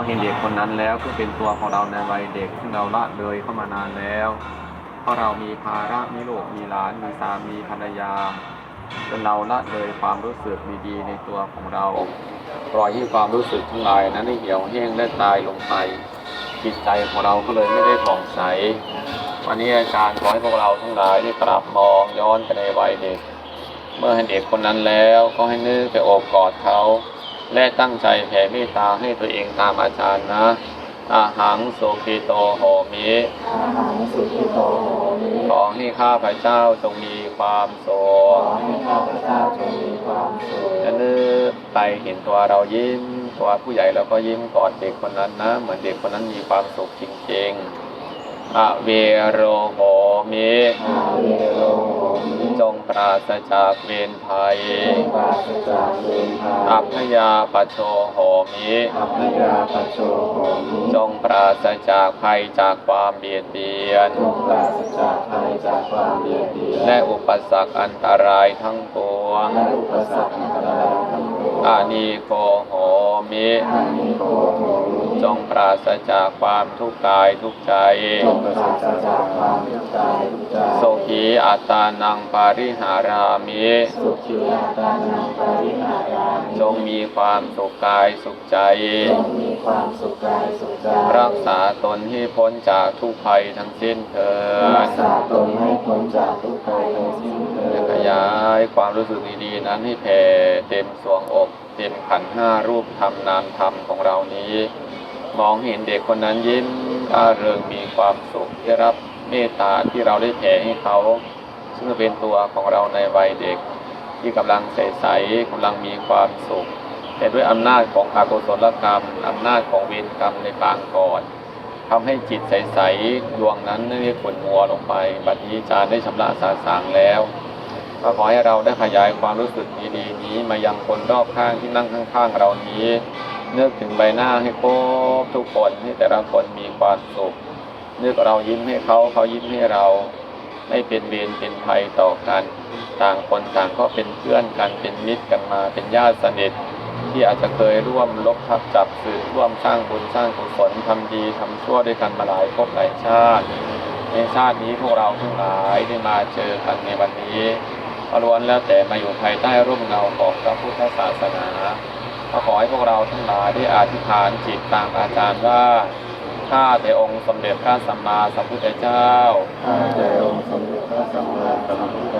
ราเห็นเด็กคนนั้นแล้วก็เป็นตัวของเราในวัยเด็กซึ่งเราละเลยเข้ามานานแล้ว เพราะเรามีภาระมีลูกมีหลานมีสามีภรรยาจนเราละเลยความรู้สึกดีๆในตัวของเราปล่อยให้ความรู้สึกทั้งหลายนั้นได้เหี่ยวแห้งและตายลงไปจิตใจของเราก็เลยไม่ได้ผ่องใส วันนี้อาจารย์ขอให้พวกเราทั้งหลายได้กลับมองย้อนไปในวัยเด็ก เมื่อเห็นเด็กคนนั้นแล้วก็ให้นึกไปโอบกอดเขา และตั้งใจแผ่เมตตาให้ตัวเองตามอาจารย์นะอาหังสุขิโตโหมิอาหารสุขิโตโหมิขอให้ข้าพระเจ้าจงมีความสุขขอให้ข้าพเจ้าจงมีความสุขและนึกไปเห็นตัวเรายิ้ม ตัวผู้ใหญ่เราก็ยิ้มกอดเด็กคนนั้นนะ เหมือนเด็กคนนั้นมีความสุขจริงๆอะเวโรโหมิ อาเวโรโหมิจงปราศจากเวรภัยปราศจากเวรภัยอัพยาปโชโหมิอัพยาปโชโหมิจงปราศจากภัยจากความเบียดเบียนจงปราศจากภัยจากความเบียดเบียน และอุปสรรคอันตรายทั้งปวงและอุปสรรคอันตรายทั้งปวงอานีโกโห มิอานิโกโหมิ จงปราศจากความทุกข์กายทุกข์ใจจงปราศจากความทุกข์กายทุกข์ใจโสขีอัตตานังปาริหารามิสุขีอัตตานังปริหารามิจงมีความสุขกายสุขใจจงมีความสุขกายสุขใจ รักษาตนให้พ้นจากทุกภัยทั้งสิ้นเถิรัด ยายความรู้สึกดีๆ นั้นให้แผ่เต็มสวงอกเต็มขันห้ารูปธรรมนามธรรมของเรานี้ มองเห็นเด็กคนนั้นยิ้มร่าเริงมีความสุขได้รับเมตตาที่เราได้แผ่ให้เขาซึ่งเป็นตัวของเราในวัยเด็ก ที่กำลังใสๆกำลังมีความสุข แต่ด้วยอำนาจของอากุศลกรรมอำนาจของเวรกรรมในปางก่อนทำให้จิตใสๆดวงนั้นได้ขุ่นมัวลงไป บัดนี้จารย์ได้ชำระสาสางแล้ว ก็ขอให้เราได้ขยายความรู้สึกดีๆนี้มายังคนรอบข้างที่นั่งข้างๆเรานี้นึกถึงใบหน้าให้ครบทุกคนให้แต่ละคนมีความสุขนึกเรายิ้มให้เขาเขายิ้มให้เราไม่เป็นเวรเป็นภัยต่อกัน ต่างคนต่างก็เป็นเพื่อนกันเป็นมิตรกันมาเป็นญาติสนิทที่อาจจะเคยร่วมลบทับจับสืบร่วมสร้างบุญสร้างกุศลทำดีทำชั่วด้วยกันมาหลายภพหลายชาติ ในชาตินี้พวกเราทั้งหลายได้มาเจอกันในวันนี้ ล้วนแล้วแต่มาอยู่ภายใต้ร่มเงาของพระพุทธศาสนาก็ขอให้พวกเราทั้งหลายได้อธิษฐานจิตตามอาจารย์ว่าข้าแต่องค์สมเด็จพระสัมมาสัมพุทธเจ้าข้าแต่องค์สมเด็จพระสัมมาสัมพุทธเจ้า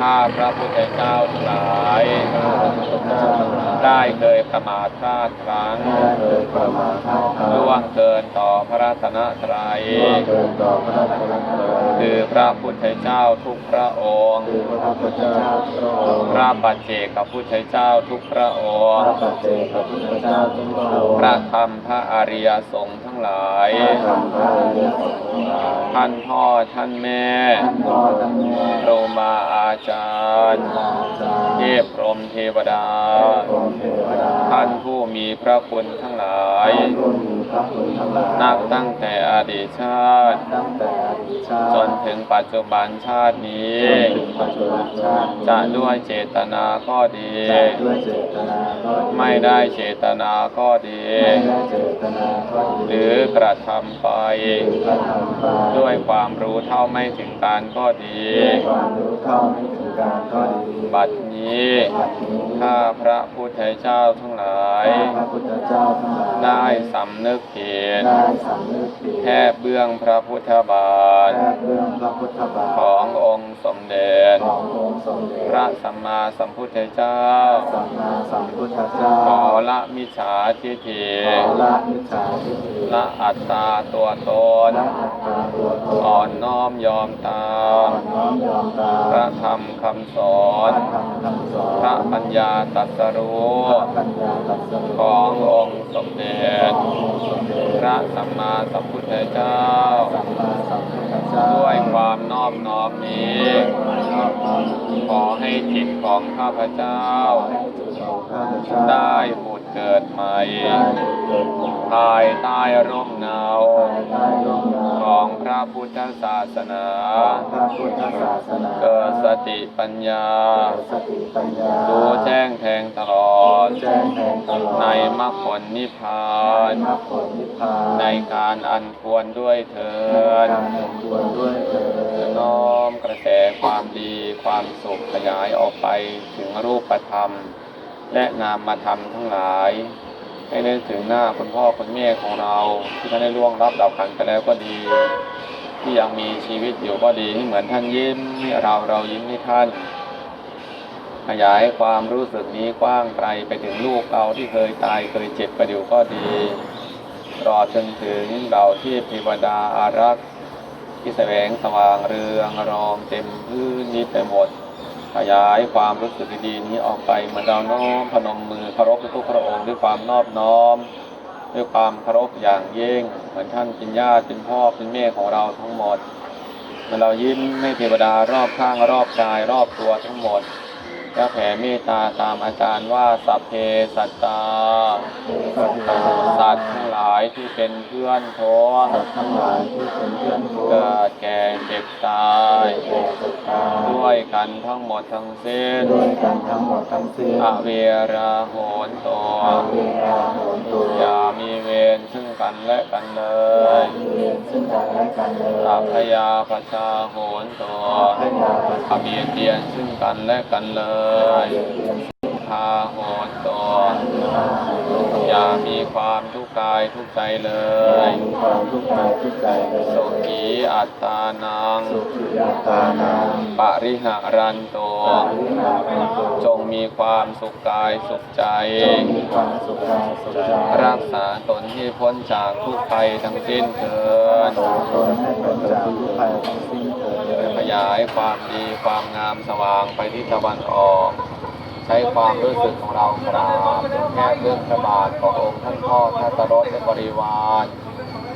ข้าพระพุทธเจ้าทั้งหลายข้าพระพุทธเจ้าทั้งหลาย ได้เคยประมาทพลาดครั้งได้เคยประมาทพลาดพลั้งล่วงเกินต่อพระรัตนตรัยล่วงเกินต่อพระราชบัญญัติคือพระพุทธเจ้าทุกพระองค์คือพระพุทธเจ้าพระองค์พระปัจเจกพุทธเจ้าทุกพระอพงระค์ปัจเจกพุทธเจ้าทุกพระองค์ พระธรรมพระอริยสงฆ์ทั้ง หลายพระธรรมพระอริยสงฆ์ทั้งหลายท่านพ่อท่านแม่ท่านพ่อท่านแม่โรมาอาจารย์อาจารย์เทพพรหมเทวดาพระเทวดา ท่านผู้มีพระคุณทั้งหลาย ท่านผู้มีพระคุณทั้งหลายนับตั้งแต่อดีตชาติตั้งแต่อดีตชาติจนถึงปัจจุบันชาตินี้จนถึงปัจจุบันชาตินี้จะด้วยเจตนาก็ดีจะด้วยเจตนาก็ดีไม่ได้เจตนาก็ดี ไม่ได้เจตนาก็ดีหรือกระทำไป หรือกระทำไป ด้วยความรู้เท่าไม่ถึงการก็ดีด้วยความรู้เท่าไม่ถึงการก็ดีบัดนี้บัดนี้ข้าพระพุทธเจ้าทั้งหลายข้าพระพุทธเจ้าทั้งหลาย ได้สำนึกผิดได้สำนึกผิดแค่เบื้องพระพุทธบาทแค่เรื่องพระพุทธบาทของ องค์สมเด็จขององค์สมเด็จ พระสัมมาสัมพุทธเจ้าสัมมาสัมพุทธเจ้า ขอละมิจฉาทิฏฐิขอละมิจฉาทิฏฐิละอัตตาตัวตนละอัตตาตัวตน อ่อนน้อมยอมตามน้อมยอมตามพระธรรมคำสอพนระธรรมคำสอนพระปัญญาตรัสรู้พระปัญญาตรัสรู้ขององค์สมเด็จขององค์สมเด็จพระสัมมาสัมพุทธเจ้าสัมมาสัมพุทธเจ้าด้วยความนอบน้อมนี้นอบน้อมขอให้จิตของข้าพเจ้า ได้ผุดเกิดใหม่ภายใต้ร่มเงา ภายใต้ร่มเงาของพระพุทธศาสนาพระพุทธศาสนา เกิดสติปัญญาเกิดสติปัญญา รู้แจ้งแทงตลอด แจ้งแทงตลอด ในมรรคผลนิพพานมรรคผลนิพพาน ในการอันควรด้วยเถิดการเห็นควรด้วยเถิดน้อมกระแสความดีความสุขขยายออกไปถึงรูปธรรม และนามธรรมทั้งหลาย ให้นึกถึงหน้าคุณพ่อคุณแม่ของเราที่ท่านได้ล่วงรับดับขันไปแล้วก็ดี ที่ยังมีชีวิตอยู่ก็ดีให้เหมือนท่านยิ้มให้เราเรายิ้มให้ท่าน ขยายความรู้สึกนี้กว้างไกลไปถึงลูกเราที่เคยตายเคยเจ็บไปอยู่ก็ดีรอจนถึงเราที่เทวดาอารักษ์ที่แสวงสว่างเรืองรองเต็มพื้นนี้ไปหมด ขยายความรู้สึกดีๆนี้ออกไปเหมือนเราน้อมพนมมือเคารพทุกพระองค์ด้วยความนอบน้อม ด้วยความเคารพอย่างยิ่งเหมือนท่านเป็นญาติเป็นพ่อเป็นแม่ของเราทั้งหมดเมื่อเรายิ้มให้เทวดารอบข้างรอบกายรอบตัวทั้งหมด และแผ่เมตตาตามอาจารย์ว่าสัพเพสัตตา สัตว์ทั้งหลายที่เป็นเพื่อนท้องสัตว์ทั้งหลายที่เป็นเพื่อนทุกข์เกิดแก่เจ็บตายแก่เจ็บตาย ด้วยกันทั้งหมดทั้งสิ้นด้วยกันทั้งหมดทั้งสิ้นอเวราโหนโตอาเวราโหนตุอย่ามีเวร ซึ่งกันและกันเลยมีเวรซึ่งกันและกันเลยอัพยาปชาโหนโตพระยาประอเบียดเบียนซึ่งกันและกันเลยเบียนพาโหนโตพาโหนตุอย่ามีความทุกข์กายทุกข์ใจเลไม่ยมีความทุกข์กายทุกข์ใจเลยสุขีอัตตานังสุขีอัตตานังปริหารันโตปาริหารันตุจงมีความสุขกายสุขใจจง มีความสุขกายสุขใจ รักษาตนให้พ้นจากทุกภัยทั้งสิ้นเถิดสาตนให้พ้นจากทุกภัยทั้งสิ้นเถิดขยายความดีความงามสว่างไปที่ตะวันออก ใช้ความรู้สึกของเรากราบแค่เบื้องพระบาทขององค์ท่านพ่อทัตรสและบริวาร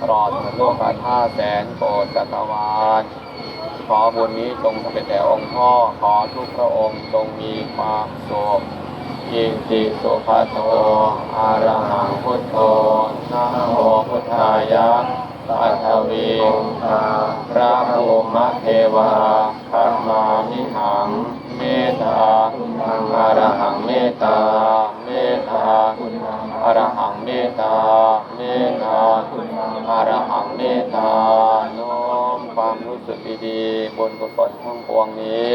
ตลอดถึงโลกาท่าแสนโกดจักรวาลข อบุญนี้จงเป็นแต่องค์พ่อ ขอทุกพระองค์จงมีความสุขยินติสุภาโตอาระหังพุทโธนะโมพุทธายะปัทวีทาพระภูมิเทวาขัมมามิหัง เมตตาอรหังเมตตา เมตตาอรหังเมตตา เมตตาอรหังเมตตา สึกดีๆบนกุศลทั้งปวงนี้